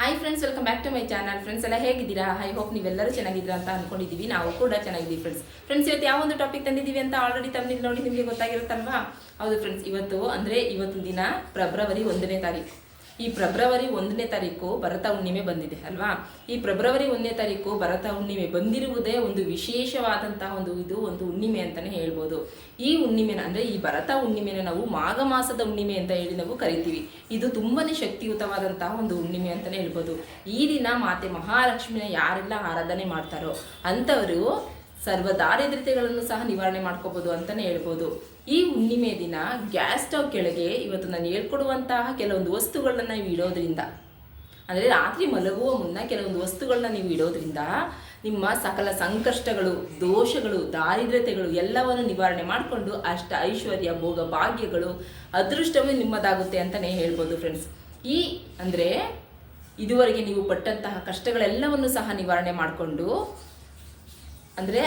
Hi friends welcome back to my channel friends ಎಲ್ಲ ಹೇಗಿದ್ದೀರಾ? I hope ನೀವೆಲ್ಲರೂ ಚೆನ್ನಾಗಿದ್ದೀರಾ ಅಂತ ಅಂದ್ಕೊಂಡಿದ್ದೀವಿ ನಾವು ಕೂಡ ಚೆನ್ನಾಗಿದ್ದೀವಿ ಫ್ರೆಂಡ್ಸ್ ಫ್ರೆಂಡ್ಸ್ ಇವತ್ತು ಯಾವ ಒಂದು ಟಾಪಿಕ್ ತಂದಿದ್ದೀವಿ ಅಂತ ಆಲ್ರೆಡಿ ತಂದಿದ್ದು ನೋಡಿ ನಿಮಗೆ ಗೊತ್ತಾಗಿರುತ್ತಲ್ವಾ? ಹೌದು ಫ್ರೆಂಡ್ಸ್ ಇವತ್ತು ಅಂದರೆ ಇವತ್ತು ದಿನ ಫೆಬ್ರವರಿ ಒಂದನೇ ತಾರೀಕು. ಈ ಫೆಬ್ರವರಿ ಒಂದನೇ ತಾರೀಕು ಭರತ ಹುಣ್ಣಿಮೆ ಬಂದಿದೆ, ಅಲ್ವಾ? ಈ ಫೆಬ್ರವರಿ ಒಂದನೇ ತಾರೀಕು ಭರತ ಹುಣ್ಣಿಮೆ ಬಂದಿರುವುದೇ ಒಂದು ವಿಶೇಷವಾದಂತಹ ಒಂದು ಇದು, ಒಂದು ಹುಣ್ಣಿಮೆ ಅಂತಾನೆ ಹೇಳ್ಬೋದು. ಈ ಹುಣ್ಣಿಮೆನ, ಅಂದರೆ ಈ ಭರತ ಹುಣ್ಣಿಮೆನ ನಾವು ಮಾಘ ಮಾಸದ ಹುಣ್ಣಿಮೆ ಅಂತ ಹೇಳಿ ನಾವು ಕರಿತೀವಿ. ಇದು ತುಂಬಾನೇ ಶಕ್ತಿಯುತವಾದಂತಹ ಒಂದು ಹುಣ್ಣಿಮೆ ಅಂತಾನೆ ಹೇಳ್ಬೋದು. ಈ ದಿನ ಮಾತೆ ಮಹಾಲಕ್ಷ್ಮಿನ ಯಾರೆಲ್ಲ ಆರಾಧನೆ ಮಾಡ್ತಾರೋ, ಅಂಥವರು ಸರ್ವ ದಾರಿದ್ರ್ಯತೆಗಳನ್ನು ಸಹ ನಿವಾರಣೆ ಮಾಡ್ಕೋಬಹುದು ಅಂತಾನೆ ಹೇಳ್ಬೋದು. ಈ ಹುಣ್ಣಿಮೆ ದಿನ ಗ್ಯಾಸ್ ಸ್ಟವ್ ಕೆಳಗೆ ಇವತ್ತು ನಾನು ಹೇಳ್ಕೊಡುವಂತಹ ಕೆಲವೊಂದು ವಸ್ತುಗಳನ್ನ ನೀವು ಇಡೋದ್ರಿಂದ, ಅಂದರೆ ರಾತ್ರಿ ಮಲಗುವ ಮುನ್ನ ಕೆಲವೊಂದು ವಸ್ತುಗಳನ್ನ ನೀವು ಇಡೋದ್ರಿಂದ ನಿಮ್ಮ ಸಕಲ ಸಂಕಷ್ಟಗಳು, ದೋಷಗಳು, ದಾರಿದ್ರ್ಯತೆಗಳು ಎಲ್ಲವನ್ನು ನಿವಾರಣೆ ಮಾಡಿಕೊಂಡು ಅಷ್ಟ ಐಶ್ವರ್ಯ, ಭೋಗ, ಭಾಗ್ಯಗಳು ಅದೃಷ್ಟವೇ ನಿಮ್ಮದಾಗುತ್ತೆ ಅಂತಲೇ ಹೇಳ್ಬೋದು ಫ್ರೆಂಡ್ಸ್ ಈ ಅಂದರೆ ಇದುವರೆಗೆ ನೀವು ಪಟ್ಟಂತಹ ಕಷ್ಟಗಳೆಲ್ಲವನ್ನು ಸಹ ನಿವಾರಣೆ ಮಾಡಿಕೊಂಡು ಅಂದರೆ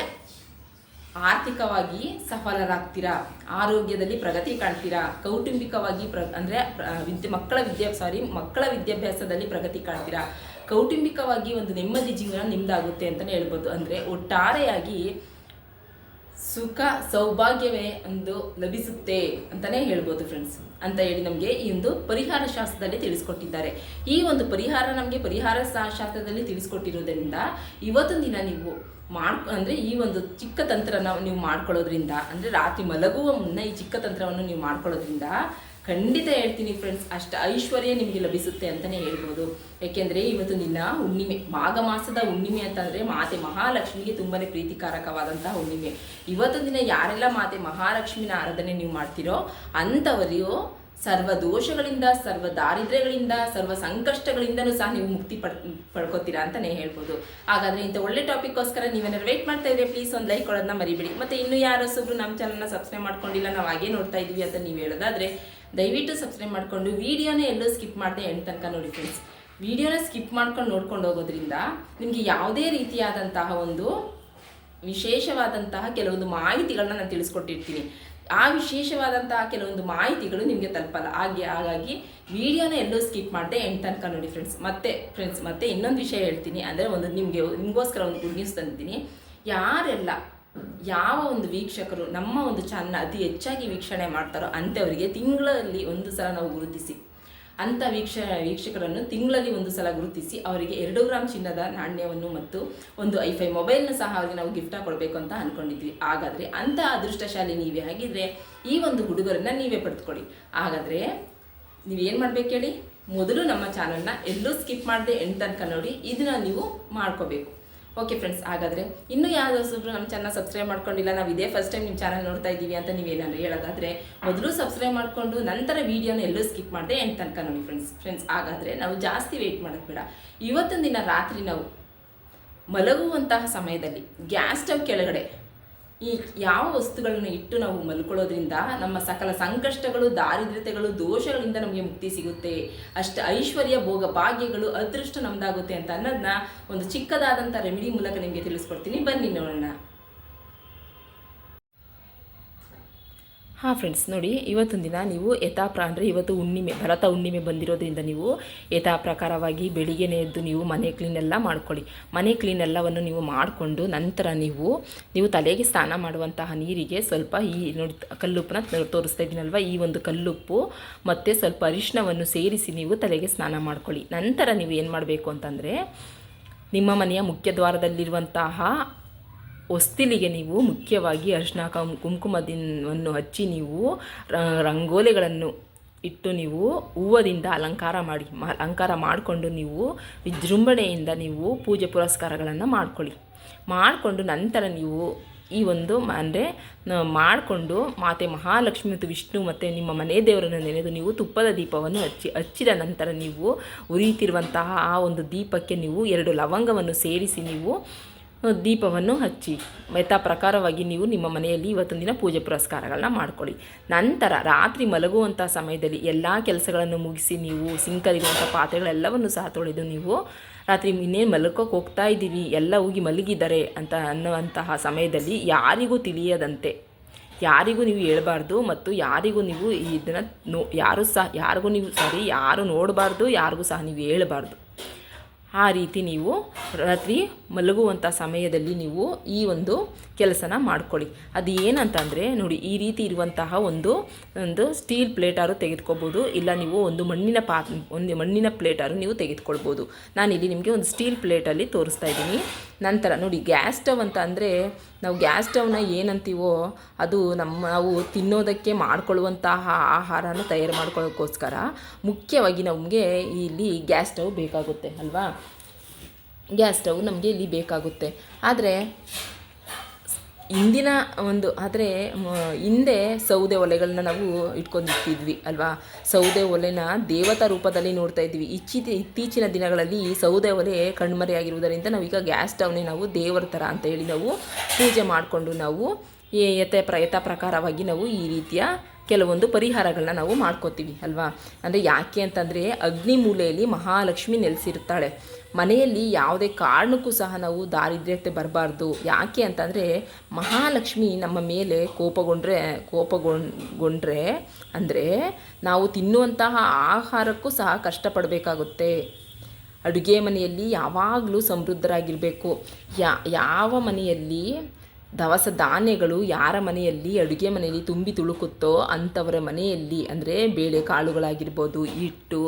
ಆರ್ಥಿಕವಾಗಿ ಸಫಲರಾಗ್ತೀರಾ? ಆರೋಗ್ಯದಲ್ಲಿ ಪ್ರಗತಿ ಕಾಣ್ತೀರಾ? ಕೌಟುಂಬಿಕವಾಗಿ ಪ್ರ, ಅಂದರೆ ವಿದ್ಯೆ, ಮಕ್ಕಳ ವಿದ್ಯಾ ಸಾರಿ ಮಕ್ಕಳ ವಿದ್ಯಾಭ್ಯಾಸದಲ್ಲಿ ಪ್ರಗತಿ ಕಾಣ್ತೀರಾ? ಕೌಟುಂಬಿಕವಾಗಿ ಒಂದು ನೆಮ್ಮದಿ ಜೀವನ ನಿಮ್ಮದಾಗುತ್ತೆ ಅಂತಲೇ ಹೇಳ್ಬೋದು. ಅಂದರೆ ಒಟ್ಟಾರೆಯಾಗಿ ಸುಖ, ಸೌಭಾಗ್ಯವೇ ಒಂದು ಲಭಿಸುತ್ತೆ ಅಂತಲೇ ಹೇಳ್ಬೋದು ಫ್ರೆಂಡ್ಸ್ ಅಂತ ಹೇಳಿ ನಮಗೆ ಈ ಒಂದು ಪರಿಹಾರ ಶಾಸ್ತ್ರದಲ್ಲಿ ತಿಳಿಸ್ಕೊಟ್ಟಿದ್ದಾರೆ. ಈ ಒಂದು ಪರಿಹಾರ ನಮಗೆ ಪರಿಹಾರ ಶಾಸ್ತ್ರದಲ್ಲಿ ತಿಳಿಸ್ಕೊಟ್ಟಿರೋದ್ರಿಂದ ಇವತ್ತೊಂದು ದಿನ ನೀವು ಮಾಡ್ ಅಂದರೆ ಈ ಒಂದು ಚಿಕ್ಕ ತಂತ್ರನ ನೀವು ಮಾಡ್ಕೊಳ್ಳೋದ್ರಿಂದ, ಅಂದರೆ ರಾತ್ರಿ ಮಲಗುವ ಮುನ್ನ ಈ ಚಿಕ್ಕ ತಂತ್ರವನ್ನು ನೀವು ಮಾಡ್ಕೊಳ್ಳೋದ್ರಿಂದ ಖಂಡಿತ ಹೇಳ್ತೀನಿ ಫ್ರೆಂಡ್ಸ್ ಅಷ್ಟು ಐಶ್ವರ್ಯ ನಿಮಗೆ ಲಭಿಸುತ್ತೆ ಅಂತಲೇ ಹೇಳ್ಬೋದು. ಏಕೆಂದರೆ ಇವತ್ತು ನಿನ್ನ ಹುಣ್ಣಿಮೆ, ಮಾಘ ಮಾಸದ ಹುಣ್ಣಿಮೆ ಅಂತಂದರೆ ಮಾತೆ ಮಹಾಲಕ್ಷ್ಮಿಗೆ ತುಂಬಾ ಪ್ರೀತಿಕಾರಕವಾದಂತಹ ಹುಣ್ಣಿಮೆ. ಇವತ್ತು ದಿನ ಯಾರೆಲ್ಲ ಮಾತೆ ಮಹಾಲಕ್ಷ್ಮಿನ ಆರಾಧನೆ ನೀವು ಮಾಡ್ತೀರೋ ಅಂಥವರು ಸರ್ವ ದೋಷಗಳಿಂದ ಸರ್ವ ದಾರಿದ್ರ್ಯಗಳಿಂದ ಸರ್ವ ಸಂಕಷ್ಟಗಳಿಂದನೂ ಸಹ ನೀವು ಮುಕ್ತಿ ಪಡ್, ಪಡ್ಕೋತೀರಾ ಅಂತಲೇ ಹೇಳ್ಬೋದು. ಹಾಗಾದರೆ ಇಂಥ ಒಳ್ಳೆ ಟಾಪಿಕ್ಗೋಸ್ಕರ ನೀವೇನಾದ್ರು ವೇಟ್ ಮಾಡ್ತಾ ಇದ್ರೆ ಪ್ಲೀಸ್ ಒಂದು ಲೈಕ್ ಕೊಡೋದನ್ನ ಮರಿಬೇಡಿ. ಮತ್ತು ಇನ್ನೂ ಯಾರು ಹೊಸಬ್ರು ನಮ್ಮ ಚಾನಲ್ನ ಸಬ್ಸ್ಕ್ರೈಬ್ ಮಾಡ್ಕೊಂಡಿಲ್ಲ, ನಾವು ಹಾಗೇ ನೋಡ್ತಾ ಇದ್ದೀವಿ ಅಂತ ನೀವು ಹೇಳೋದಾದರೆ, ದಯವಿಟ್ಟು ಸಬ್ಸ್ಕ್ರೈಬ್ ಮಾಡಿಕೊಂಡು ವೀಡಿಯೋನೇ ಎಲ್ಲೂ ಸ್ಕಿಪ್ ಮಾಡದೆ ಎಂಡ್ ತನಕ ನೋಡಿ ಫ್ರೆಂಡ್ಸ್ ವಿಡಿಯೋನ ಸ್ಕಿಪ್ ಮಾಡ್ಕೊಂಡು ನೋಡ್ಕೊಂಡು ಹೋಗೋದ್ರಿಂದ ನಿಮಗೆ ಯಾವುದೇ ರೀತಿಯಾದಂತಹ ಒಂದು ವಿಶೇಷವಾದಂತಹ ಕೆಲವೊಂದು ಮಾಹಿತಿಗಳನ್ನ ನಾನು ತಿಳಿಸ್ಕೊಟ್ಟಿರ್ತೀನಿ. ಆ ವಿಶೇಷವಾದಂತಹ ಕೆಲವೊಂದು ಮಾಹಿತಿಗಳು ನಿಮಗೆ ತಲುಪಲ್ಲ. ಹಾಗೆ, ಹಾಗಾಗಿ ವಿಡಿಯೋನ ಎಲ್ಲೂ ಸ್ಕಿಪ್ ಮಾಡಿದೆ ಎಂಟು ತನಕ ನೋಡಿ ಫ್ರೆಂಡ್ಸ್ ಮತ್ತೆ ಫ್ರೆಂಡ್ಸ್ ಮತ್ತೆ ಇನ್ನೊಂದು ವಿಷಯ ಹೇಳ್ತೀನಿ. ಅಂದರೆ ಒಂದು ನಿಮಗೆ, ನಿಮಗೋಸ್ಕರ ಒಂದು ಗುಡ್ ನ್ಯೂಸ್ ತಂದಿದ್ದೀನಿ. ಯಾರೆಲ್ಲ, ಯಾವ ಒಂದು ವೀಕ್ಷಕರು ನಮ್ಮ ಒಂದು ಚಾನಲ್ ಅತಿ ಹೆಚ್ಚಾಗಿ ವೀಕ್ಷಣೆ ಮಾಡ್ತಾರೋ ಅಂಥವರಿಗೆ ತಿಂಗಳಲ್ಲಿ ಒಂದು ಸಲ ನಾವು ಗುರುತಿಸಿ ಅಂಥ ವೀಕ್ಷ ವೀಕ್ಷಕರನ್ನು ತಿಂಗಳಲ್ಲಿ ಒಂದು ಸಲ ಗುರುತಿಸಿ ಅವರಿಗೆ ಎರಡು ಗ್ರಾಮ್ ಚಿನ್ನದ ನಾಣ್ಯವನ್ನು ಮತ್ತು ಒಂದು ಐಫೈ ಮೊಬೈಲ್ನ ಸಹ ಅವರಿಗೆ ನಾವು ಗಿಫ್ಟ್ ಕೊಡಬೇಕು ಅಂತ ಅಂದ್ಕೊಂಡಿದ್ವಿ ಹಾಗಾದರೆ ಅಂಥ ಅದೃಷ್ಟಶಾಲಿ ನೀವೇ ಆಗಿದ್ರೆ ಈ ಒಂದು ಹುಡುಗರನ್ನ ನೀವೇ ಪಡೆದುಕೊಳ್ಳಿ. ಹಾಗಾದರೆ ನೀವೇನು ಮಾಡಬೇಕು ಹೇಳಿ ಮೊದಲು ನಮ್ಮ ಚಾನಲ್ನ ಎಲ್ಲೂ ಸ್ಕಿಪ್ ಮಾಡದೆ ಎಂಟು ತನಕ ನೋಡಿ, ಇದನ್ನ ನೀವು ಮಾಡ್ಕೋಬೇಕು. ಓಕೆ ಫ್ರೆಂಡ್ಸ್ ಹಾಗಾದರೆ ಇನ್ನೂ ಯಾವುದೋ ಹೊಸಬ್ರು ನಮ್ಮ ಚಾನಲ್ ಸಬ್ಸ್ಕ್ರೈಬ್ ಮಾಡ್ಕೊಂಡಿಲ್ಲ, ನಾವು ಇದೇ ಫಸ್ಟ್ ಟೈಮ್ ನಿಮ್ಮ ಚಾನಲ್ ನೋಡ್ತಾ ಇದ್ದೀವಿ ಅಂತ ನೀವೇನಾದ್ರು ಹೇಳೋದಾದರೆ, ಮೊದಲು ಸಬ್ಸ್ಕ್ರೈಬ್ ಮಾಡಿಕೊಂಡು ನಂತರ ವೀಡಿಯೋನ ಎಲ್ಲೂ ಸ್ಕಿಪ್ ಮಾಡಿದೆ ಎಂಟು ತನಕ ನೋಡಿ ಫ್ರೆಂಡ್ಸ್ ಫ್ರೆಂಡ್ಸ್ ಹಾಗಾದರೆ ನಾವು ಜಾಸ್ತಿ ವೆಯ್ಟ್ ಮಾಡೋಕೆ ಬೇಡ. ಇವತ್ತಿನ ದಿನ ರಾತ್ರಿ ನಾವು ಮಲಗುವಂತಹ ಸಮಯದಲ್ಲಿ ಗ್ಯಾಸ್ ಸ್ಟವ್ ಕೆಳಗಡೆ ಈ ಯಾವ ವಸ್ತುಗಳನ್ನು ಇಟ್ಟು ನಾವು ಮಲ್ಕೊಳ್ಳೋದ್ರಿಂದ ನಮ್ಮ ಸಕಲ ಸಂಕಷ್ಟಗಳು, ದಾರಿದ್ರ್ಯತೆಗಳು, ದೋಷಗಳಿಂದ ನಮಗೆ ಮುಕ್ತಿ ಸಿಗುತ್ತೆ. ಅಷ್ಟು ಐಶ್ವರ್ಯ, ಭೋಗ ಭಾಗ್ಯಗಳು, ಅದೃಷ್ಟ ನಮ್ದಾಗುತ್ತೆ ಅಂತ ಅನ್ನೋದನ್ನ ಒಂದು ಚಿಕ್ಕದಾದಂಥ ರೆಮಿಡಿ ಮೂಲಕ ನಿಮಗೆ ತಿಳಿಸ್ಕೊಡ್ತೀನಿ. ಬನ್ನಿ ನೋಡೋಣ. ಹಾಂ ಫ್ರೆಂಡ್ಸ್ ನೋಡಿ, ಇವತ್ತೊಂದು ದಿನ ನೀವು ಯಥಾಪ್ರ ಅಂದರೆ ಇವತ್ತು ಹುಣ್ಣಿಮೆ, ಭರತ ಹುಣ್ಣಿಮೆ ಬಂದಿರೋದ್ರಿಂದ ನೀವು ಯಥಾ ಪ್ರಕಾರವಾಗಿ ಬೆಳಿಗ್ಗೆನೇ ಎದ್ದು ನೀವು ಮನೆ ಕ್ಲೀನ್ ಎಲ್ಲ ಮಾಡ್ಕೊಳ್ಳಿ. ಮನೆ ಕ್ಲೀನ್ ಎಲ್ಲವನ್ನು ನೀವು ಮಾಡಿಕೊಂಡು ನಂತರ ನೀವು ನೀವು ತಲೆಗೆ ಸ್ನಾನ ಮಾಡುವಂತಹ ನೀರಿಗೆ ಸ್ವಲ್ಪ ಈ ನೋಡಿ, ಕಲ್ಲುಪ್ಪನ್ನ ತೋರಿಸ್ತಾ ಇದ್ದೀನಲ್ವ ಈ ಒಂದು ಕಲ್ಲುಪ್ಪು ಮತ್ತು ಸ್ವಲ್ಪ ಅರಿಶಿನವನ್ನು ಸೇರಿಸಿ ನೀವು ತಲೆಗೆ ಸ್ನಾನ ಮಾಡ್ಕೊಳ್ಳಿ. ನಂತರ ನೀವು ಏನು ಮಾಡಬೇಕು ಅಂತಂದರೆ, ನಿಮ್ಮ ಮನೆಯ ಮುಖ್ಯ ದ್ವಾರದಲ್ಲಿರುವಂತಹ ಹೊಸ್ತಿಲಿಗೆ ನೀವು ಮುಖ್ಯವಾಗಿ ಅರಿಶಿನ ಕುಂಕುಮದಿನವನ್ನು ಹಚ್ಚಿ ನೀವು ರಂಗೋಲಿಗಳನ್ನು ಇಟ್ಟು ನೀವು ಹೂವದಿಂದ ಅಲಂಕಾರ ಮಾಡಿ ಅಲಂಕಾರ ಮಾಡಿಕೊಂಡು ನೀವು ವಿಜೃಂಭಣೆಯಿಂದ ನೀವು ಪೂಜೆ ಪುರಸ್ಕಾರಗಳನ್ನು ಮಾಡ್ಕೊಳ್ಳಿ. ಮಾಡಿಕೊಂಡು ನಂತರ ನೀವು ಈ ಒಂದು ಅಂದರೆ ಮಾಡಿಕೊಂಡು ಮಾತೆ ಮಹಾಲಕ್ಷ್ಮಿ ಮತ್ತು ವಿಷ್ಣು ಮತ್ತು ನಿಮ್ಮ ಮನೆ ದೇವರನ್ನು ನೆನೆದು ನೀವು ತುಪ್ಪದ ದೀಪವನ್ನು ಹಚ್ಚಿ, ಹಚ್ಚಿದ ನಂತರ ನೀವು ಉರಿಯುತ್ತಿರುವಂತಹ ಆ ಒಂದು ದೀಪಕ್ಕೆ ನೀವು ಎರಡು ಲವಂಗವನ್ನು ಸೇರಿಸಿ ನೀವು ದೀಪವನ್ನು ಹಚ್ಚಿ. ಯಥಾ ಪ್ರಕಾರವಾಗಿ ನೀವು ನಿಮ್ಮ ಮನೆಯಲ್ಲಿ ಇವತ್ತೊಂದು ದಿನ ಪೂಜೆ ಪುರಸ್ಕಾರಗಳನ್ನ ಮಾಡ್ಕೊಳ್ಳಿ ನಂತರ ರಾತ್ರಿ ಮಲಗುವಂಥ ಸಮಯದಲ್ಲಿ ಎಲ್ಲ ಕೆಲಸಗಳನ್ನು ಮುಗಿಸಿ ನೀವು ಸಿಂಕಲ್ಲಿರುವಂಥ ಪಾತ್ರೆಗಳೆಲ್ಲವನ್ನು ಸಹ ತೊಳೆದು ನೀವು ರಾತ್ರಿ ಇನ್ನೇನು ಮಲ್ಕೋಕೆ ಹೋಗ್ತಾ ಇದ್ದೀವಿ ಎಲ್ಲ ಹೋಗಿ ಮಲಗಿದ್ದಾರೆ ಅಂತ ಅನ್ನುವಂತಹ ಸಮಯದಲ್ಲಿ ಯಾರಿಗೂ ತಿಳಿಯದಂತೆ. ಯಾರಿಗೂ ನೀವು ಹೇಳಬಾರ್ದು ಮತ್ತು ಯಾರಿಗೂ ನೀವು ಇದನ್ನು ನೋ, ಯಾರು ಸಹ, ಯಾರಿಗೂ ನೀವು ಸಾರಿ ಯಾರು ನೋಡಬಾರ್ದು, ಯಾರಿಗೂ ಸಹ ನೀವು ಹೇಳಬಾರ್ದು. ಆ ರೀತಿ ನೀವು ರಾತ್ರಿ ಮಲಗುವಂಥ ಸಮಯದಲ್ಲಿ ನೀವು ಈ ಒಂದು ಕೆಲಸನ ಮಾಡ್ಕೊಳ್ಳಿ. ಅದು ಏನಂತಂದರೆ, ನೋಡಿ, ಈ ರೀತಿ ಇರುವಂತಹ ಒಂದು ಒಂದು ಸ್ಟೀಲ್ ಪ್ಲೇಟಾರು ತೆಗೆದುಕೋಬೋದು ಇಲ್ಲ, ನೀವು ಒಂದು ಮಣ್ಣಿನ ಪಾ, ಒಂದು ಮಣ್ಣಿನ ಪ್ಲೇಟಾರು ನೀವು ತೆಗೆದುಕೊಳ್ಬೋದು ನಾನಿಲ್ಲಿ ನಿಮಗೆ ಒಂದು ಸ್ಟೀಲ್ ಪ್ಲೇಟಲ್ಲಿ ತೋರಿಸ್ತಾ ಇದ್ದೀನಿ. ನಂತರ, ನೋಡಿ ಗ್ಯಾಸ್ ಸ್ಟವ್ ಅಂತ ಅಂದರೆ, ನಾವು ಗ್ಯಾಸ್ ಸ್ಟವ್ನ ಏನಂತೀವೋ, ಅದು ನಮ್ಮ, ನಾವು ತಿನ್ನೋದಕ್ಕೆ ಮಾಡ್ಕೊಳ್ಳುವಂತಹ ಆಹಾರನ ತಯಾರು ಮಾಡ್ಕೊಳ್ಳೋಕ್ಕೋಸ್ಕರ ಮುಖ್ಯವಾಗಿ ನಮಗೆ ಇಲ್ಲಿ ಗ್ಯಾಸ್ ಸ್ಟವ್ ಬೇಕಾಗುತ್ತೆ, ಅಲ್ವಾ? ಗ್ಯಾಸ್ ಸ್ಟವ್ ನಮಗೆ ಇಲ್ಲಿ ಬೇಕಾಗುತ್ತೆ. ಆದರೆ, ಇಂದಿನ ಒಂದು, ಆದರೆ ಹಿಂದೆ ಸೌದೆ ಒಲೆಗಳನ್ನ ನಾವು ಇಟ್ಕೊಂಡಿರ್ತಿದ್ವಿ, ಅಲ್ವಾ? ಸೌದೆ ಒಲೆನ ದೇವತಾ ರೂಪದಲ್ಲಿ ನೋಡ್ತಾ ಇದ್ವಿ. ಇಚ್ಚಿತ ಇತ್ತೀಚಿನ ದಿನಗಳಲ್ಲಿ ಸೌದೆ ಒಲೆ ಕಣ್ಮರೆಯಾಗಿರುವುದರಿಂದ ನಾವೀಗ ಗ್ಯಾಸ್ ಸ್ಟವ್ನೇ ನಾವು ದೇವರ ಥರ ಅಂತ ಹೇಳಿ ನಾವು ಪೂಜೆ ಮಾಡಿಕೊಂಡು ನಾವು ಯಥ ಪ್ರ, ಯಥ ಪ್ರಕಾರವಾಗಿ ನಾವು ಈ ರೀತಿಯ ಕೆಲವೊಂದು ಪರಿಹಾರಗಳನ್ನ ನಾವು ಮಾಡ್ಕೋತೀವಿ, ಅಲ್ವಾ? ಅಂದರೆ ಯಾಕೆ ಅಂತಂದರೆ ಅಗ್ನಿ ಮೂಲೆಯಲ್ಲಿ ಮಹಾಲಕ್ಷ್ಮಿ ನೆಲೆಸಿರ್ತಾಳೆ. ಮನೆಯಲ್ಲಿ ಯಾವುದೇ ಕಾರಣಕ್ಕೂ ಸಹ ನಾವು ದಾರಿದ್ರ್ಯತೆ ಬರಬಾರ್ದು. ಯಾಕೆ ಅಂತಂದರೆ, ಮಹಾಲಕ್ಷ್ಮಿ ನಮ್ಮ ಮೇಲೆ ಕೋಪಗೊಂಡ್ರೆ ಕೋಪಗೊಂಡ್ರೆ ಅಂದರೆ ನಾವು ತಿನ್ನುವಂತಹ ಆಹಾರಕ್ಕೂ ಸಹ ಕಷ್ಟಪಡಬೇಕಾಗುತ್ತೆ. ಅಡುಗೆ ಮನೆಯಲ್ಲಿ ಯಾವಾಗಲೂ ಸಮೃದ್ಧರಾಗಿರಬೇಕು. ಯಾವ ಮನೆಯಲ್ಲಿ ದವಸ ಧಾನ್ಯಗಳು ಯಾರ ಮನೆಯಲ್ಲಿ, ಅಡುಗೆ ಮನೆಯಲ್ಲಿ ತುಂಬಿ ತುಳುಕುತ್ತೋ ಅಂಥವರ ಮನೆಯಲ್ಲಿ, ಅಂದರೆ ಬೇಳೆ ಕಾಳುಗಳಾಗಿರ್ಬೋದು, ಹಿಟ್ಟು,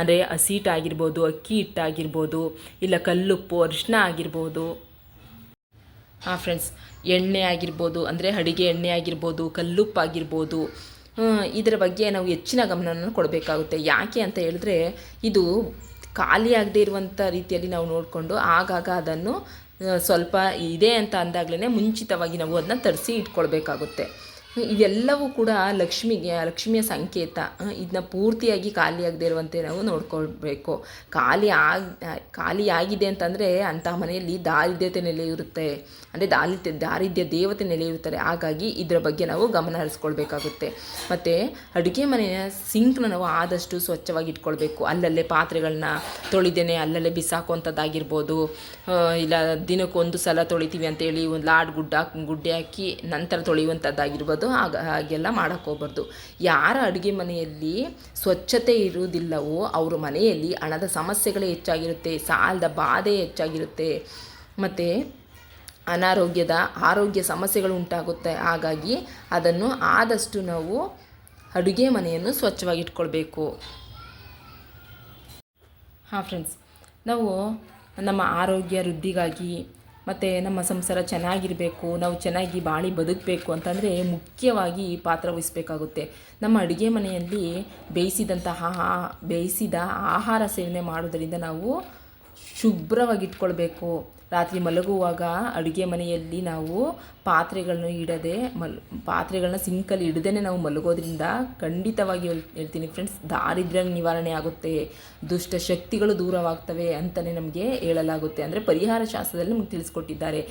ಅಂದರೆ ಹಸಿಟ್ಟಾಗಿರ್ಬೋದು ಅಕ್ಕಿ ಹಿಟ್ಟಾಗಿರ್ಬೋದು, ಇಲ್ಲ ಕಲ್ಲುಪ್ಪು ಅರಿಶಿನ ಆಗಿರ್ಬೋದು. ಹಾಂ ಫ್ರೆಂಡ್ಸ್ ಎಣ್ಣೆ ಆಗಿರ್ಬೋದು, ಅಂದರೆ ಅಡುಗೆ ಎಣ್ಣೆ ಆಗಿರ್ಬೋದು ಕಲ್ಲುಪ್ಪಾಗಿರ್ಬೋದು ಇದರ ಬಗ್ಗೆ ನಾವು ಹೆಚ್ಚಿನ ಗಮನವನ್ನು ಕೊಡಬೇಕಾಗುತ್ತೆ. ಯಾಕೆ ಅಂತ ಹೇಳಿದ್ರೆ, ಇದು ಖಾಲಿಯಾಗದೇ ಇರುವಂಥ ರೀತಿಯಲ್ಲಿ ನಾವು ನೋಡಿಕೊಂಡು ಆಗಾಗ ಅದನ್ನು ಸ್ವಲ್ಪ ಇದೆ ಅಂತ ಅಂದಾಗಲೇ ಮುಂಚಿತವಾಗಿ ನಾವು ಅದನ್ನ ತರಿಸಿ ಇಟ್ಕೊಳ್ಬೇಕಾಗುತ್ತೆ. ಇದೆಲ್ಲವೂ ಕೂಡ ಲಕ್ಷ್ಮಿಗೆ, ಲಕ್ಷ್ಮಿಯ ಸಂಕೇತ. ಇದನ್ನ ಪೂರ್ತಿಯಾಗಿ ಖಾಲಿ ಆಗದೆ ಇರುವಂತೆ ನಾವು ನೋಡ್ಕೊಳ್ಬೇಕು. ಖಾಲಿ ಆಗಿ, ಖಾಲಿ ಆಗಿದೆ ಅಂತಂದರೆ ಅಂತಹ ಮನೆಯಲ್ಲಿ ದಾರಿದ್ರ್ಯತೆ ನೆಲೆಯಿರುತ್ತೆ. ಅಂದರೆ ದಾರಿದ್ರ್ಯ ದಾರಿದ್ರ್ಯ ದೇವತೆ ನೆಲೆಯಿರುತ್ತಾರೆ ಹಾಗಾಗಿ ಇದರ ಬಗ್ಗೆ ನಾವು ಗಮನ ಹರಿಸ್ಕೊಳ್ಬೇಕಾಗುತ್ತೆ. ಮತ್ತು ಅಡುಗೆ ಮನೆಯ ಸಿಂಕ್ನ ನಾವು ಆದಷ್ಟು ಸ್ವಚ್ಛವಾಗಿ ಇಟ್ಕೊಳ್ಬೇಕು. ಅಲ್ಲಲ್ಲೇ ಪಾತ್ರೆಗಳನ್ನ ತೊಳಿದೇನೆ, ಅಲ್ಲಲ್ಲೇ ಬಿಸಾಕುವಂಥದ್ದಾಗಿರ್ಬೋದು. ಇಲ್ಲ ದಿನಕ್ಕೊಂದು ಸಲ ತೊಳಿತೀವಿ ಅಂತೇಳಿ ಒಂದು ಲಾಡ್ ಗುಡ್ಡ, ಗುಡ್ಡೆ ಹಾಕಿ ನಂತರ ತೊಳೆಯುವಂಥದ್ದಾಗಿರ್ಬೋದು. ಆಗ ಹಾಗೆಲ್ಲ ಮಾಡೋಕ್ಕೆ ಹೋಗ್ಬಾರ್ದು. ಯಾರ ಅಡುಗೆ ಮನೆಯಲ್ಲಿ ಸ್ವಚ್ಛತೆ ಇರುವುದಿಲ್ಲವೋ ಅವರ ಮನೆಯಲ್ಲಿ ಹಣದ ಸಮಸ್ಯೆಗಳೇ ಹೆಚ್ಚಾಗಿರುತ್ತೆ, ಸಾಲದ ಬಾಧೆ ಹೆಚ್ಚಾಗಿರುತ್ತೆ, ಮತ್ತು ಅನಾರೋಗ್ಯದ ಆರೋಗ್ಯ ಸಮಸ್ಯೆಗಳು ಉಂಟಾಗುತ್ತೆ. ಹಾಗಾಗಿ ಅದನ್ನು ಆದಷ್ಟು ನಾವು ಅಡುಗೆ ಮನೆಯನ್ನು ಸ್ವಚ್ಛವಾಗಿಟ್ಕೊಳ್ಬೇಕು ಹಾಂ ಫ್ರೆಂಡ್ಸ್ ನಾವು ನಮ್ಮ ಆರೋಗ್ಯ ವೃದ್ಧಿಗಾಗಿ ಮತ್ತು ನಮ್ಮ ಸಂಸಾರ ಚೆನ್ನಾಗಿರಬೇಕು, ನಾವು ಚೆನ್ನಾಗಿ ಬಾಳಿ ಬದುಕಬೇಕು ಅಂತಂದರೆ ಮುಖ್ಯವಾಗಿ ಪಾತ್ರ ವಹಿಸಬೇಕಾಗುತ್ತೆ. ನಮ್ಮ ಅಡುಗೆ ಮನೆಯಲ್ಲಿ ಬೇಯಿಸಿದಂತಹ ಬೇಯಿಸಿದ ಆಹಾರ ಸೇವನೆ ಮಾಡೋದರಿಂದ ನಾವು ಶುಭ್ರವಾಗಿ ಇಟ್ಕೊಳ್ಬೇಕು ರಾತ್ರಿ ಮಲಗುವಾಗ ಅಡುಗೆ ಮನೆಯಲ್ಲಿ ನಾವು ಪಾತ್ರೆಗಳನ್ನ ಇಡದೆ ಮಲ್, ಪಾತ್ರೆಗಳನ್ನ ಸಿಂಕಲ್ಲಿ ಇಡದೇ ನಾವು ಮಲಗೋದ್ರಿಂದ ಖಂಡಿತವಾಗಿ ಹೇಳ್ತೀನಿ ಫ್ರೆಂಡ್ಸ್ ದಾರಿದ್ರ್ಯ ನಿವಾರಣೆ ಆಗುತ್ತೆ. ದುಷ್ಟ ಶಕ್ತಿಗಳು ದೂರವಾಗ್ತವೆ ಅಂತಲೇ ನಮಗೆ ಹೇಳಲಾಗುತ್ತೆ. ಅಂದರೆ ಪರಿಹಾರ ಶಾಸ್ತ್ರದಲ್ಲಿ ನಮ್ಗೆ ತಿಳಿಸ್ಕೊಟ್ಟಿದ್ದಾರೆ.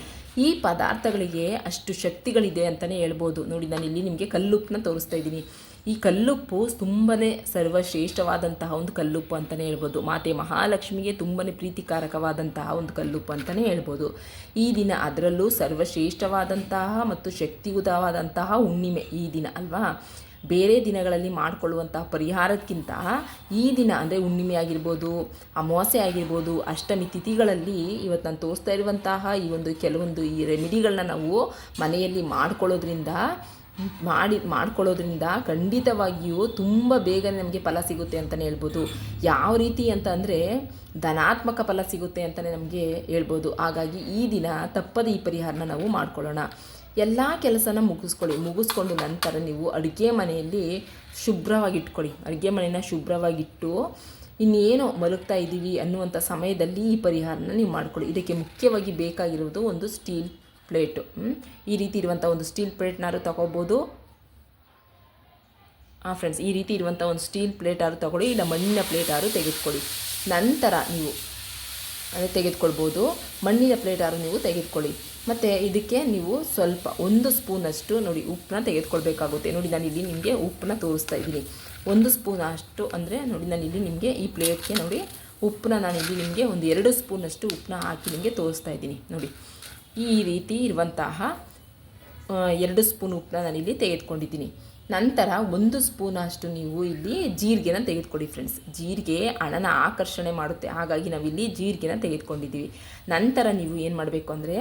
ಈ ಪದಾರ್ಥಗಳಿಗೆ ಅಷ್ಟು ಶಕ್ತಿಗಳಿದೆ ಅಂತಲೇ ಹೇಳ್ಬೋದು. ನೋಡಿ ನಾನು ಇಲ್ಲಿ ನಿಮಗೆ ಕಲ್ಲುಪ್ಪನ್ನ ತೋರಿಸ್ತಾ ಇದ್ದೀನಿ. ಈ ಕಲ್ಲುಪ್ಪು ತುಂಬನೇ ಸರ್ವಶ್ರೇಷ್ಠವಾದಂತಹ ಒಂದು ಕಲ್ಲುಪ್ಪು ಅಂತಲೇ ಹೇಳ್ಬೋದು. ಮಾತೆ ಮಹಾಲಕ್ಷ್ಮಿಗೆ ತುಂಬನೇ ಪ್ರೀತಿಕಾರಕವಾದಂತಹ ಒಂದು ಕಲ್ಲುಪ್ಪು ಅಂತಲೇ ಹೇಳ್ಬೋದು. ಈ ದಿನ ಅದರಲ್ಲೂ ಸರ್ವಶ್ರೇಷ್ಠವಾದಂತಹ ಮತ್ತು ಶಕ್ತಿಯುತವಾದಂತಹ ಹುಣ್ಣಿಮೆ ಈ ದಿನ ಅಲ್ವಾ? ಬೇರೆ ದಿನಗಳಲ್ಲಿ ಮಾಡಿಕೊಳ್ಳುವಂತಹ ಪರಿಹಾರಕ್ಕಿಂತ ಈ ದಿನ ಅಂದರೆ ಹುಣ್ಣಿಮೆ ಆಗಿರ್ಬೋದು, ಅಮಾವಾಸ್ಯೆ ಆಗಿರ್ಬೋದು, ಅಷ್ಟಮಿ ತಿಥಿಗಳಲ್ಲಿ ಇವತ್ತು ನಾನು ತೋರಿಸ್ತಾ ಇರುವಂತಹ ಈ ಒಂದು ಕೆಲವೊಂದು ಈ ರೆಮಿಡಿಗಳನ್ನ ನಾವು ಮನೆಯಲ್ಲಿ ಮಾಡ್ಕೊಳ್ಳೋದ್ರಿಂದ ಮಾಡಿ, ಮಾಡ್ಕೊಳ್ಳೋದ್ರಿಂದ ಖಂಡಿತವಾಗಿಯೂ ತುಂಬ ಬೇಗನೆ ನಮಗೆ ಫಲ ಸಿಗುತ್ತೆ ಅಂತಲೇ ಹೇಳ್ಬೋದು. ಯಾವ ರೀತಿ ಅಂತ ಅಂದರೆ ಧನಾತ್ಮಕ ಫಲ ಸಿಗುತ್ತೆ ಅಂತಲೇ ನಮಗೆ ಹೇಳ್ಬೋದು. ಹಾಗಾಗಿ ಈ ದಿನ ತಪ್ಪದ ಈ ಪರಿಹಾರನ ನಾವು ಮಾಡ್ಕೊಳ್ಳೋಣ. ಎಲ್ಲ ಕೆಲಸನ ಮುಗಿಸ್ಕೊಳ್ಳಿ. ಮುಗಿಸ್ಕೊಂಡು ನಂತರ ನೀವು ಅಡುಗೆ ಮನೆಯಲ್ಲಿ ಶುಭ್ರವಾಗಿ ಇಟ್ಕೊಳ್ಳಿ ಅಡುಗೆ ಮನೆಯನ್ನು ಶುಭ್ರವಾಗಿಟ್ಟು ಇನ್ನೇನು ಮಲಗ್ತಾ ಇದ್ದೀವಿ ಅನ್ನುವಂಥ ಸಮಯದಲ್ಲಿ ಈ ಪರಿಹಾರನ ನೀವು ಮಾಡ್ಕೊಳ್ಳಿ. ಇದಕ್ಕೆ ಮುಖ್ಯವಾಗಿ ಬೇಕಾಗಿರುವುದು ಒಂದು ಸ್ಟೀಲ್ ಪ್ಲೇಟು. ಈ ರೀತಿ ಇರುವಂಥ ಒಂದು ಸ್ಟೀಲ್ ಪ್ಲೇಟ್ನಾದ್ರು ತಗೋಬೋದು. ಹಾಂ ಫ್ರೆಂಡ್ಸ್ ಈ ರೀತಿ ಇರುವಂಥ ಒಂದು ಸ್ಟೀಲ್ ಪ್ಲೇಟಾದ್ರು ತಗೊಳ್ಳಿ, ಇಲ್ಲ ಮಣ್ಣಿನ ಪ್ಲೇಟಾದ್ರು ತೆಗೆದುಕೊಳ್ಳಿ. ನಂತರ ನೀವು ಅದೇ ತೆಗೆದುಕೊಳ್ಬೋದು. ಮಣ್ಣಿನ ಪ್ಲೇಟಾದ್ರು ನೀವು ತೆಗೆದುಕೊಳ್ಳಿ. ಮತ್ತು ಇದಕ್ಕೆ ನೀವು ಸ್ವಲ್ಪ, ಒಂದು ಸ್ಪೂನಷ್ಟು ನೋಡಿ ಉಪ್ಪನ್ನ ತೆಗೆದುಕೊಳ್ಬೇಕಾಗುತ್ತೆ. ನೋಡಿ ನಾನು ಇಲ್ಲಿ ನಿಮಗೆ ಉಪ್ಪನ್ನ ತೋರಿಸ್ತಾ ಇದ್ದೀನಿ. ಒಂದು ಸ್ಪೂನ್ ಅಷ್ಟು ಅಂದರೆ ನೋಡಿ ನಾನು ಇಲ್ಲಿ ನಿಮಗೆ ಈ ಪ್ಲೇಟ್ಗೆ ನೋಡಿ ಉಪ್ಪನ್ನ ನಾನು ಇಲ್ಲಿ ನಿಮಗೆ ಒಂದು ಎರಡು ಸ್ಪೂನಷ್ಟು ಉಪ್ಪನ್ನ ಹಾಕಿ ನಿಮಗೆ ತೋರಿಸ್ತಾ ಇದ್ದೀನಿ. ನೋಡಿ. ಈ ರೀತಿ ಇರುವಂತಹ ಎರಡು ಸ್ಪೂನ್ ಉಪ್ಪನ್ನ ನಾನಿಲ್ಲಿ ತೆಗೆದುಕೊಂಡಿದ್ದೀನಿ. ನಂತರ ಒಂದು ಸ್ಪೂನ್ ಅಷ್ಟು ನೀವು ಇಲ್ಲಿ ಜೀರಿಗೆನ ತೆಗೆದುಕೊಡಿ ಫ್ರೆಂಡ್ಸ್ ಜೀರಿಗೆ ಹಣನ ಆಕರ್ಷಣೆ ಮಾಡುತ್ತೆ. ಹಾಗಾಗಿ ನಾವಿಲ್ಲಿ ಜೀರಿಗೆನ ತೆಗೆದುಕೊಂಡಿದ್ದೀವಿ. ನಂತರ ನೀವು ಏನು ಮಾಡಬೇಕು ಅಂದರೆ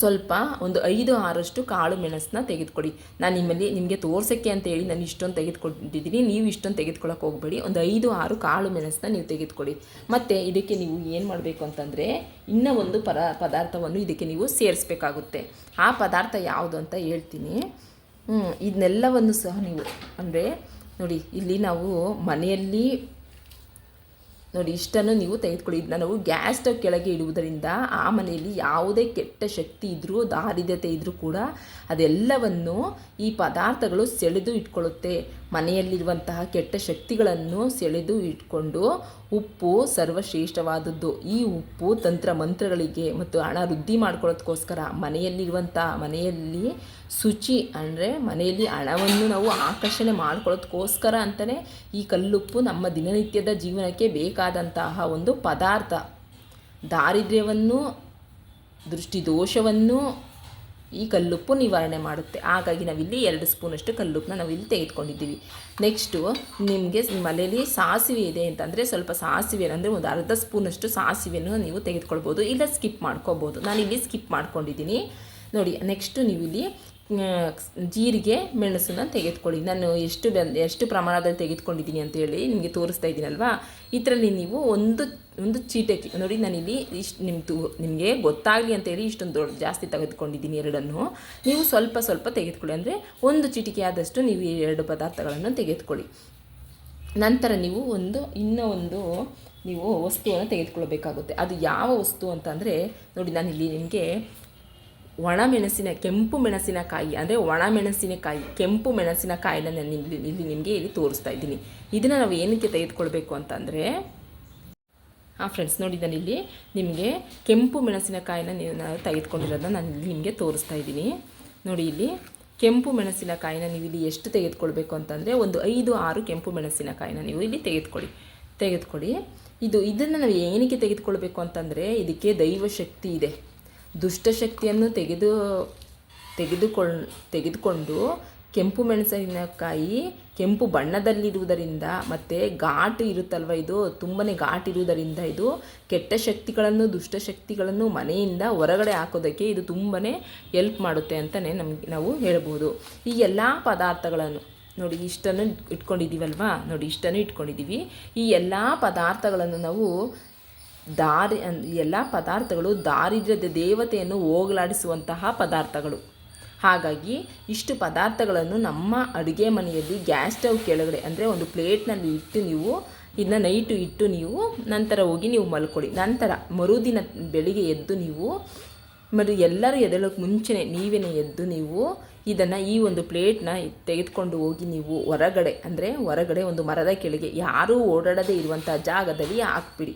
ಸ್ವಲ್ಪ ಒಂದು ಐದು, ಆರಷ್ಟು ಕಾಳು ಮೆಣಸನ್ನ ತೆಗೆದುಕೊಡಿ. ನಾನು ನಿಮ್ಮಲ್ಲಿ ನಿಮಗೆ ತೋರ್ಸೋಕ್ಕೆ ಅಂತ ಹೇಳಿ ನಾನು ಇಷ್ಟೊಂದು ತೆಗೆದುಕೊಂಡಿದ್ದೀನಿ. ನೀವು ಇಷ್ಟೊಂದು ತೆಗೆದುಕೊಳ್ಳೋಕೆ ಹೋಗಬೇಡಿ. ಒಂದು ಐದು, ಆರು ಕಾಳು ಮೆಣಸನ್ನ ನೀವು ತೆಗೆದುಕೊಡಿ. ಮತ್ತು ಇದಕ್ಕೆ ನೀವು ಏನು ಮಾಡಬೇಕು ಅಂತಂದರೆ ಇನ್ನೂ ಒಂದು ಪರ, ಪದಾರ್ಥವನ್ನು ಇದಕ್ಕೆ ನೀವು ಸೇರಿಸ್ಬೇಕಾಗುತ್ತೆ. ಆ ಪದಾರ್ಥ ಯಾವುದು ಅಂತ ಹೇಳ್ತೀನಿ. ಇದನ್ನೆಲ್ಲವನ್ನು ಸಹ ನೀವು ಅಂದರೆ ನೋಡಿ, ಇಲ್ಲಿ ನಾವು ಮನೆಯಲ್ಲಿ ನೋಡಿ, ಇಷ್ಟನ್ನು ನೀವು ತೆಗೆದುಕೊಳ್ಳಿ. ಇದನ್ನ ನಾವು ಗ್ಯಾಸ್ ಸ್ಟವ್ ಕೆಳಗೆ ಇಡುವುದರಿಂದ ಆ ಮನೆಯಲ್ಲಿ ಯಾವುದೇ ಕೆಟ್ಟ ಶಕ್ತಿ ಇದ್ದರೂ ದಾರಿದ್ರ್ಯತೆ ಇದ್ದರೂ ಕೂಡ ಅದೆಲ್ಲವನ್ನು ಈ ಪದಾರ್ಥಗಳು ಸೆಳೆದು ಇಟ್ಕೊಳ್ಳುತ್ತೆ. ಮನೆಯಲ್ಲಿರುವಂತಹ ಕೆಟ್ಟ ಶಕ್ತಿಗಳನ್ನು ಸೆಳೆದು ಇಟ್ಕೊಂಡು ಉಪ್ಪು ಸರ್ವಶ್ರೇಷ್ಠವಾದದ್ದು. ಈ ಉಪ್ಪು ತಂತ್ರ ಮಂತ್ರಗಳಿಗೆ ಮತ್ತು ಹಣ ವೃದ್ಧಿ ಮಾಡ್ಕೊಳ್ಳೋದಕ್ಕೋಸ್ಕರ ಮನೆಯಲ್ಲಿರುವಂಥ ಮನೆಯಲ್ಲಿ ಶುಚಿ ಅಂದರೆ ಮನೆಯಲ್ಲಿ ಹಣವನ್ನು ನಾವು ಆಕರ್ಷಣೆ ಮಾಡ್ಕೊಳ್ಳೋದಕ್ಕೋಸ್ಕರ ಅಂತಲೇ ಈ ಕಲ್ಲುಪ್ಪು ನಮ್ಮ ದಿನನಿತ್ಯದ ಜೀವನಕ್ಕೆ ಬೇಕಾದಂತಹ ಒಂದು ಪದಾರ್ಥ. ದಾರಿದ್ರ್ಯವನ್ನು, ದೃಷ್ಟಿದೋಷವನ್ನು ಈ ಕಲ್ಲುಪ್ಪು ನಿವಾರಣೆ ಮಾಡುತ್ತೆ. ಹಾಗಾಗಿ ನಾವಿಲ್ಲಿ ಎರಡು ಸ್ಪೂನಷ್ಟು ಕಲ್ಲುಪ್ಪನ್ನ ನಾವಿಲ್ಲಿ ತೆಗೆದುಕೊಂಡಿದ್ದೀವಿ. ನೆಕ್ಸ್ಟು ನಿಮಗೆ ಮನೆಯಲ್ಲಿ ಸಾಸಿವೆ ಇದೆ ಅಂತಂದರೆ ಸ್ವಲ್ಪ ಸಾಸಿವೆ ಅಂದರೆ ಒಂದು ಅರ್ಧ ಸ್ಪೂನಷ್ಟು ಸಾಸಿವೆಯನ್ನು ನೀವು ತೆಗೆದುಕೊಳ್ಬೋದು. ಇಲ್ಲ ಸ್ಕಿಪ್ ಮಾಡ್ಕೋಬೋದು ನಾನಿಲ್ಲಿ ಸ್ಕಿಪ್ ಮಾಡ್ಕೊಂಡಿದ್ದೀನಿ. ನೋಡಿ ನೆಕ್ಸ್ಟು ನೀವು ಇಲ್ಲಿ ಜೀರಿಗೆ, ಮೆಣಸನ್ನು ತೆಗೆದುಕೊಳ್ಳಿ. ನಾನು ಎಷ್ಟು ಎಷ್ಟು ಪ್ರಮಾಣದಲ್ಲಿ ತೆಗೆದುಕೊಂಡಿದ್ದೀನಿ ಅಂತ ಹೇಳಿ ನಿಮಗೆ ತೋರಿಸ್ತಾ ಇದ್ದೀನಲ್ವಾ? ಇದರಲ್ಲಿ ನೀವು ಒಂದು ಒಂದು ಚೀಟೆ ನೋಡಿ ನಾನಿಲ್ಲಿ ಇಷ್ಟು ನಿಮ್ಮ ತು ನಿಮಗೆ ಗೊತ್ತಾಗಲಿ ಅಂತೇಳಿ ಇಷ್ಟೊಂದು ದೊಡ್ಡ ಜಾಸ್ತಿ ತೆಗೆದುಕೊಂಡಿದ್ದೀನಿ ಎರಡನ್ನು. ನೀವು ಸ್ವಲ್ಪ ಸ್ವಲ್ಪ ತೆಗೆದುಕೊಳ್ಳಿ. ಅಂದರೆ ಒಂದು ಚೀಟಿಕೆ ಆದಷ್ಟು ನೀವು ಈ ಎರಡು ಪದಾರ್ಥಗಳನ್ನು ತೆಗೆದುಕೊಳ್ಳಿ. ನಂತರ ನೀವು ಒಂದು, ಇನ್ನೂ ಒಂದು ನೀವು ವಸ್ತುವನ್ನು ತೆಗೆದುಕೊಳ್ಬೇಕಾಗುತ್ತೆ. ಅದು ಯಾವ ವಸ್ತು ಅಂತಂದರೆ ನೋಡಿ ನಾನಿಲ್ಲಿ ನಿಮಗೆ ಒಣ ಮೆಣಸಿನ, ಕೆಂಪು ಮೆಣಸಿನಕಾಯಿ, ಅಂದರೆ ಒಣ ಮೆಣಸಿನಕಾಯಿ, ಕೆಂಪು ಮೆಣಸಿನಕಾಯಿನ ನಾನು ಇಲ್ಲಿ ಇಲ್ಲಿ ನಿಮಗೆ ಇಲ್ಲಿ ತೋರಿಸ್ತಾ ಇದ್ದೀನಿ. ಇದನ್ನು ನಾವು ಏನಕ್ಕೆ ತೆಗೆದುಕೊಳ್ಬೇಕು ಅಂತಂದರೆ ಹಾಂ ಫ್ರೆಂಡ್ಸ್ ನೋಡಿ ಇಲ್ಲಿ. ನಿಮಗೆ ಕೆಂಪು ಮೆಣಸಿನಕಾಯಿನ ನೀವು ನಾನು ತೆಗೆದುಕೊಂಡಿರೋದನ್ನ ನಾನು ಇಲ್ಲಿ ನಿಮಗೆ ತೋರಿಸ್ತಾ ಇದ್ದೀನಿ. ನೋಡಿ ಇಲ್ಲಿ, ಕೆಂಪು ಮೆಣಸಿನಕಾಯಿನ ನೀವು ಇಲ್ಲಿ ಎಷ್ಟು ತೆಗೆದುಕೊಳ್ಬೇಕು ಅಂತಂದರೆ ಒಂದು ಐದು ಆರು ಕೆಂಪು ಮೆಣಸಿನಕಾಯಿನ ನೀವು ಇಲ್ಲಿ ತೆಗೆದುಕೊಳ್ಳಿ. ತೆಗೆದುಕೊಳ್ಳಿ. ಇದು, ಇದನ್ನು ನಾವು ಏನಕ್ಕೆ ತೆಗೆದುಕೊಳ್ಬೇಕು ಅಂತಂದರೆ ಇದಕ್ಕೆ ದೈವಶಕ್ತಿ ಇದೆ. ದುಷ್ಟಶಕ್ತಿಯನ್ನು ತೆಗೆದು, ತೆಗೆದುಕೊಳ್, ತೆಗೆದುಕೊಂಡು ಕೆಂಪು ಮೆಣಸಿನಕಾಯಿ ಕೆಂಪು ಬಣ್ಣದಲ್ಲಿರುವುದರಿಂದ ಮತ್ತು ಘಾಟು ಇರುತ್ತಲ್ವ ಇದು? ತುಂಬಾ ಘಾಟ್ ಇರುವುದರಿಂದ ಇದು ಕೆಟ್ಟ ಶಕ್ತಿಗಳನ್ನು ದುಷ್ಟಶಕ್ತಿಗಳನ್ನು ಮನೆಯಿಂದ ಹೊರಗಡೆ ಹಾಕೋದಕ್ಕೆ ಇದು ತುಂಬಾ ಎಲ್ಪ್ ಮಾಡುತ್ತೆ ಅಂತಲೇ ನಮಗೆ ನಾವು ಹೇಳ್ಬೋದು. ಈ ಎಲ್ಲ ಪದಾರ್ಥಗಳನ್ನು ನೋಡಿ ಇಷ್ಟನ್ನು ಇಟ್ಕೊಂಡಿದ್ದೀವಲ್ವಾ? ನೋಡಿ ಇಷ್ಟನ್ನು ಇಟ್ಕೊಂಡಿದ್ದೀವಿ. ಈ ಎಲ್ಲ ಪದಾರ್ಥಗಳನ್ನು ನಾವು ದಾರಿ ಎಲ್ಲ ಪದಾರ್ಥಗಳು ದಾರಿದ್ರ್ಯದ ದೇವತೆಯನ್ನು ಹೋಗಲಾಡಿಸುವಂತಹ ಪದಾರ್ಥಗಳು. ಹಾಗಾಗಿ ಇಷ್ಟು ಪದಾರ್ಥಗಳನ್ನು ನಮ್ಮ ಅಡುಗೆ ಮನೆಯಲ್ಲಿ ಗ್ಯಾಸ್ ಸ್ಟವ್ ಕೆಳಗಡೆ ಅಂದರೆ ಒಂದು ಪ್ಲೇಟ್ನಲ್ಲಿ ಇಟ್ಟು ನೀವು ಇದನ್ನ ನೈಟು ಇಟ್ಟು ನೀವು ನಂತರ ಹೋಗಿ ನೀವು ಮಲ್ಕೊಳ್ಳಿ. ನಂತರ ಮರುದಿನ ಬೆಳಿಗ್ಗೆ ಎದ್ದು ನೀವು ಮತ್ತು ಎಲ್ಲರೂ ಎದಳೋಕ್ಕೆ ಮುಂಚೆನೇ ನೀವೇ ಎದ್ದು ನೀವು ಇದನ್ನು ಈ ಒಂದು ಪ್ಲೇಟ್ನ ತೆಗೆದುಕೊಂಡು ಹೋಗಿ ನೀವು ಹೊರಗಡೆ ಅಂದರೆ ಹೊರಗಡೆ ಒಂದು ಮರದ ಕೆಳಗೆ ಯಾರೂ ಓಡಾಡದೇ ಇರುವಂಥ ಜಾಗದಲ್ಲಿ ಹಾಕ್ಬಿಡಿ.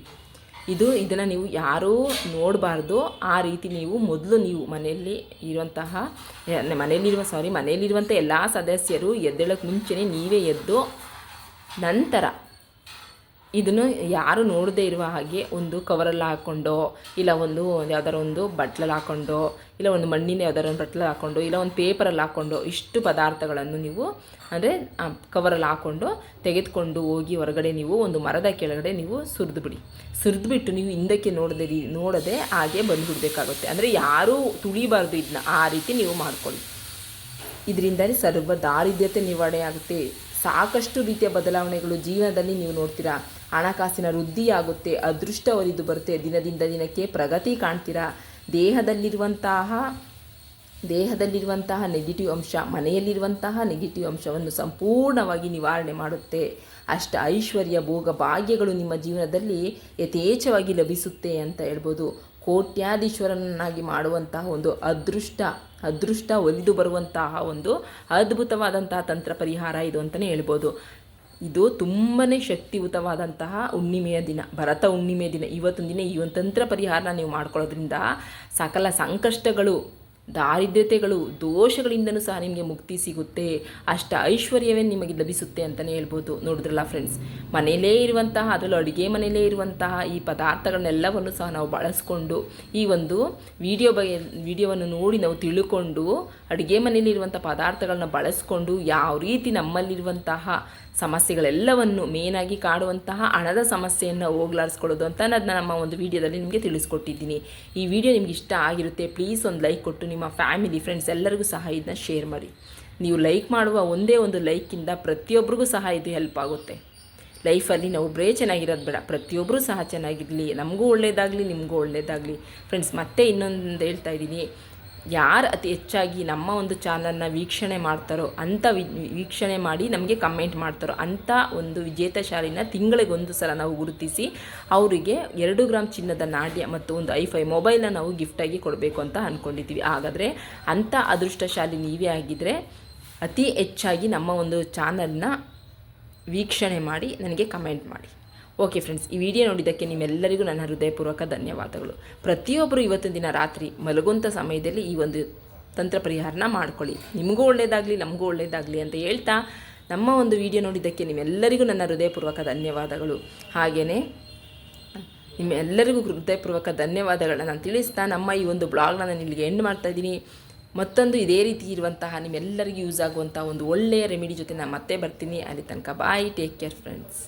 ಇದು ಇದನ್ನು ನೀವು ಯಾರೂ ನೋಡಬಾರ್ದು. ಆ ರೀತಿ ನೀವು ಮೊದಲು ನೀವು ಮನೆಯಲ್ಲಿ ಇರುವಂತಹ ಮನೆಯಲ್ಲಿರುವ ಸಾರಿ ಮನೆಯಲ್ಲಿರುವಂಥ ಎಲ್ಲ ಸದಸ್ಯರು ಎದ್ದೇಳೋಕ್ಕೆ ಮುಂಚೆನೇ ನೀವೇ ಎದ್ದು ನಂತರ ಇದನ್ನು ಯಾರು ನೋಡದೇ ಇರುವ ಹಾಗೆ ಒಂದು ಕವರಲ್ಲಿ ಹಾಕ್ಕೊಂಡು ಇಲ್ಲ ಒಂದು ಯಾವ್ದಾರ ಒಂದು ಬಟ್ಲಲ್ಲಿ ಹಾಕ್ಕೊಂಡು ಇಲ್ಲ ಒಂದು ಮಣ್ಣಿನ ಯಾವ್ದಾರ ಒಂದು ಬಟ್ಲಲ್ಲಿ ಹಾಕ್ಕೊಂಡು ಇಲ್ಲ ಒಂದು ಪೇಪರಲ್ಲಿ ಹಾಕ್ಕೊಂಡು ಇಷ್ಟು ಪದಾರ್ಥಗಳನ್ನು ನೀವು ಅಂದರೆ ಕವರಲ್ಲಿ ಹಾಕ್ಕೊಂಡು ತೆಗೆದುಕೊಂಡು ಹೋಗಿ ಹೊರಗಡೆ ನೀವು ಒಂದು ಮರದ ಕೆಳಗಡೆ ನೀವು ಸುರಿದು ಬಿಡಿ. ಸುರಿದ್ಬಿಟ್ಟು ನೀವು ಹಿಂದಕ್ಕೆ ನೋಡದೆ ನೋಡದೆ ಹಾಗೆ ಬಂದುಬಿಡ್ಬೇಕಾಗುತ್ತೆ. ಅಂದರೆ ಯಾರೂ ತುಳಿಬಾರ್ದು ಇದನ್ನ ಆ ರೀತಿ ನೀವು ಮಾಡ್ಕೊಳ್ಳಿ. ಇದರಿಂದ ಸರ್ವ ದಾರಿದ್ರ್ಯತೆ ನಿವಾರಣೆ ಆಗುತ್ತೆ. ಸಾಕಷ್ಟು ರೀತಿಯ ಬದಲಾವಣೆಗಳು ಜೀವನದಲ್ಲಿ ನೀವು ನೋಡ್ತೀರಾ? ಹಣಕಾಸಿನ ವೃದ್ಧಿಯಾಗುತ್ತೆ ಅದೃಷ್ಟ ಒಲಿದು ಬರುತ್ತೆ. ದಿನದಿಂದ ದಿನಕ್ಕೆ ಪ್ರಗತಿ ಕಾಣ್ತೀರಾ? ದೇಹದಲ್ಲಿರುವಂತಹ ದೇಹದಲ್ಲಿರುವಂತಹ ನೆಗೆಟಿವ್ ಅಂಶ, ಮನೆಯಲ್ಲಿರುವಂತಹ ನೆಗೆಟಿವ್ ಅಂಶವನ್ನು ಸಂಪೂರ್ಣವಾಗಿ ನಿವಾರಣೆ ಮಾಡುತ್ತೆ. ಅಷ್ಟ ಐಶ್ವರ್ಯ, ಭೋಗ, ಭಾಗ್ಯಗಳು ನಿಮ್ಮ ಜೀವನದಲ್ಲಿ ಯಥೇಚ್ಛವಾಗಿ ಲಭಿಸುತ್ತೆ ಅಂತ ಹೇಳ್ಬೋದು. ಕೋಟ್ಯಾಧೀಶ್ವರನನ್ನಾಗಿ ಮಾಡುವಂತಹ ಒಂದು ಅದೃಷ್ಟ ಅದೃಷ್ಟ ಒಲಿದು ಬರುವಂತಹ ಒಂದು ಅದ್ಭುತವಾದಂತಹ ತಂತ್ರ ಪರಿಹಾರ ಇದು ಅಂತಲೇ ಹೇಳ್ಬೋದು. ಇದು ತುಂಬಾ ಶಕ್ತಿಯುತವಾದಂತಹ ಹುಣ್ಣಿಮೆಯ ದಿನ, ಭರತ ಹುಣ್ಣಿಮೆಯ ದಿನ. ಇವತ್ತೊಂದು ದಿನ ಈ ಒಂದು ತಂತ್ರ ಪರಿಹಾರನ ನೀವು ಮಾಡ್ಕೊಳ್ಳೋದ್ರಿಂದ ಸಕಲ ಸಂಕಷ್ಟಗಳು, ದಾರಿದ್ರ್ಯತೆಗಳು, ದೋಷಗಳಿಂದನೂ ಸಹ ನಿಮಗೆ ಮುಕ್ತಿ ಸಿಗುತ್ತೆ. ಅಷ್ಟ ಐಶ್ವರ್ಯವೇ ನಿಮಗೆ ಲಭಿಸುತ್ತೆ ಅಂತಲೇ ಹೇಳ್ಬೋದು. ನೋಡಿದ್ರಲ್ಲ ಫ್ರೆಂಡ್ಸ್ ಮನೆಯಲ್ಲೇ ಇರುವಂತಹ, ಅದರಲ್ಲೂ ಅಡುಗೆ ಮನೆಯಲ್ಲೇ ಇರುವಂತಹ ಈ ಪದಾರ್ಥಗಳನ್ನೆಲ್ಲವನ್ನು ಸಹ ನಾವು ಬಳಸ್ಕೊಂಡು ಈ ಒಂದು ವಿಡಿಯೋ ಬಗ್ಗೆ ವಿಡಿಯೋವನ್ನು ನೋಡಿ ನಾವು ತಿಳ್ಕೊಂಡು ಅಡುಗೆ ಮನೆಯಲ್ಲಿರುವಂಥ ಪದಾರ್ಥಗಳನ್ನ ಬಳಸ್ಕೊಂಡು ಯಾವ ರೀತಿ ನಮ್ಮಲ್ಲಿರುವಂತಹ ಸಮಸ್ಯೆಗಳೆಲ್ಲವನ್ನು ಮೇನಾಗಿ ಕಾಡುವಂತಹ ಹಣದ ಸಮಸ್ಯೆಯನ್ನು ಹೋಗ್ಲಾಡಿಸ್ಕೊಳ್ಳೋದು ಅಂತ ಅನ್ನೋದನ್ನ ನಮ್ಮ ಒಂದು ವಿಡಿಯೋದಲ್ಲಿ ನಿಮಗೆ ತಿಳಿಸ್ಕೊಟ್ಟಿದ್ದೀನಿ. ಈ ವಿಡಿಯೋ ನಿಮ್ಗೆ ಇಷ್ಟ ಆಗಿರುತ್ತೆ ಪ್ಲೀಸ್ ಒಂದು ಲೈಕ್ ಕೊಟ್ಟು ನಿಮ್ಮ ಫ್ಯಾಮಿಲಿ ಫ್ರೆಂಡ್ಸ್ ಎಲ್ಲರಿಗೂ ಸಹ ಇದನ್ನ ಶೇರ್ ಮಾಡಿ. ನೀವು ಲೈಕ್ ಮಾಡುವ ಒಂದೇ ಒಂದು ಲೈಕಿಂದ ಪ್ರತಿಯೊಬ್ಬರಿಗೂ ಸಹ ಇದು ಹೆಲ್ಪ್ ಆಗುತ್ತೆ. ಲೈಫಲ್ಲಿ ನಾವು ಒಬ್ಬರೇ ಚೆನ್ನಾಗಿರೋದು ಬೇಡ ಪ್ರತಿಯೊಬ್ಬರೂ ಸಹ ಚೆನ್ನಾಗಿರಲಿ. ನಮಗೂ ಒಳ್ಳೆಯದಾಗಲಿ ನಿಮಗೂ ಒಳ್ಳೆಯದಾಗಲಿ ಫ್ರೆಂಡ್ಸ್ ಮತ್ತೆ ಇನ್ನೊಂದು ಹೇಳ್ತಾ ಇದ್ದೀನಿ. ಯಾರು ಅತಿ ಹೆಚ್ಚಾಗಿ ನಮ್ಮ ಒಂದು ಚಾನಲ್ನ ವೀಕ್ಷಣೆ ಮಾಡ್ತಾರೋ ಅಂಥ ವೀಕ್ಷಣೆ ಮಾಡಿ ನಮಗೆ ಕಮೆಂಟ್ ಮಾಡ್ತಾರೋ ಅಂಥ ಒಂದು ವಿಜೇತ ಶಾಲಿನ ತಿಂಗಳಿಗೊಂದು ಸಲ ನಾವು ಗುರುತಿಸಿ ಅವರಿಗೆ ಎರಡು ಗ್ರಾಮ್ ಚಿನ್ನದ ನಾಣ್ಯ ಮತ್ತು ಒಂದು ಐಫೈ ಮೊಬೈಲ್ನ ನಾವು ಗಿಫ್ಟಾಗಿ ಕೊಡಬೇಕು ಅಂತ ಅಂದ್ಕೊಂಡಿದ್ದೀವಿ ಹಾಗಾದರೆ ಅಂಥ ಅದೃಷ್ಟಶಾಲಿ ನೀವೇ ಆಗಿದ್ದರೆ ಅತಿ ಹೆಚ್ಚಾಗಿ ನಮ್ಮ ಒಂದು ಚಾನಲ್ನ ವೀಕ್ಷಣೆ ಮಾಡಿ ನನಗೆ ಕಮೆಂಟ್ ಮಾಡಿ. ಓಕೆ ಫ್ರೆಂಡ್ಸ್ ಈ ವಿಡಿಯೋ ನೋಡಿದ್ದಕ್ಕೆ ನಿಮ್ಮೆಲ್ಲರಿಗೂ ನನ್ನ ಹೃದಯಪೂರ್ವಕ ಧನ್ಯವಾದಗಳು. ಪ್ರತಿಯೊಬ್ಬರು ಇವತ್ತಿನ ದಿನ ರಾತ್ರಿ ಮಲಗುವಂಥ ಸಮಯದಲ್ಲಿ ಈ ಒಂದು ತಂತ್ರ ಪರಿಹಾರನ ಮಾಡ್ಕೊಳ್ಳಿ. ನಿಮಗೂ ಒಳ್ಳೆಯದಾಗಲಿ ನಮಗೂ ಒಳ್ಳೆಯದಾಗಲಿ ಅಂತ ಹೇಳ್ತಾ ನಮ್ಮ ಒಂದು ವಿಡಿಯೋ ನೋಡಿದ್ದಕ್ಕೆ ನಿಮ್ಮೆಲ್ಲರಿಗೂ ನನ್ನ ಹೃದಯಪೂರ್ವಕ ಧನ್ಯವಾದಗಳು. ಹಾಗೆಯೇ ನಿಮ್ಮೆಲ್ಲರಿಗೂ ಹೃದಯಪೂರ್ವಕ ಧನ್ಯವಾದಗಳನ್ನು ನಾನು ತಿಳಿಸ್ತಾ ನಮ್ಮ ಈ ಒಂದು ಬ್ಲಾಗ್ನ ನಾನು ಇಲ್ಲಿಗೆ ಎಂಡ್ ಮಾಡ್ತಾ ಇದ್ದೀನಿ. ಮತ್ತೊಂದು ಇದೇ ರೀತಿ ಇರುವಂತಹ ನಿಮ್ಮೆಲ್ಲರಿಗೂ ಯೂಸ್ ಆಗುವಂಥ ಒಂದು ಒಳ್ಳೆಯ ರೆಮಿಡಿ ಜೊತೆ ನಾನು ಮತ್ತೆ ಬರ್ತೀನಿ. ಅಲ್ಲಿ ತನಕ ಬಾಯ್ ಟೇಕ್ ಕೇರ್ ಫ್ರೆಂಡ್ಸ್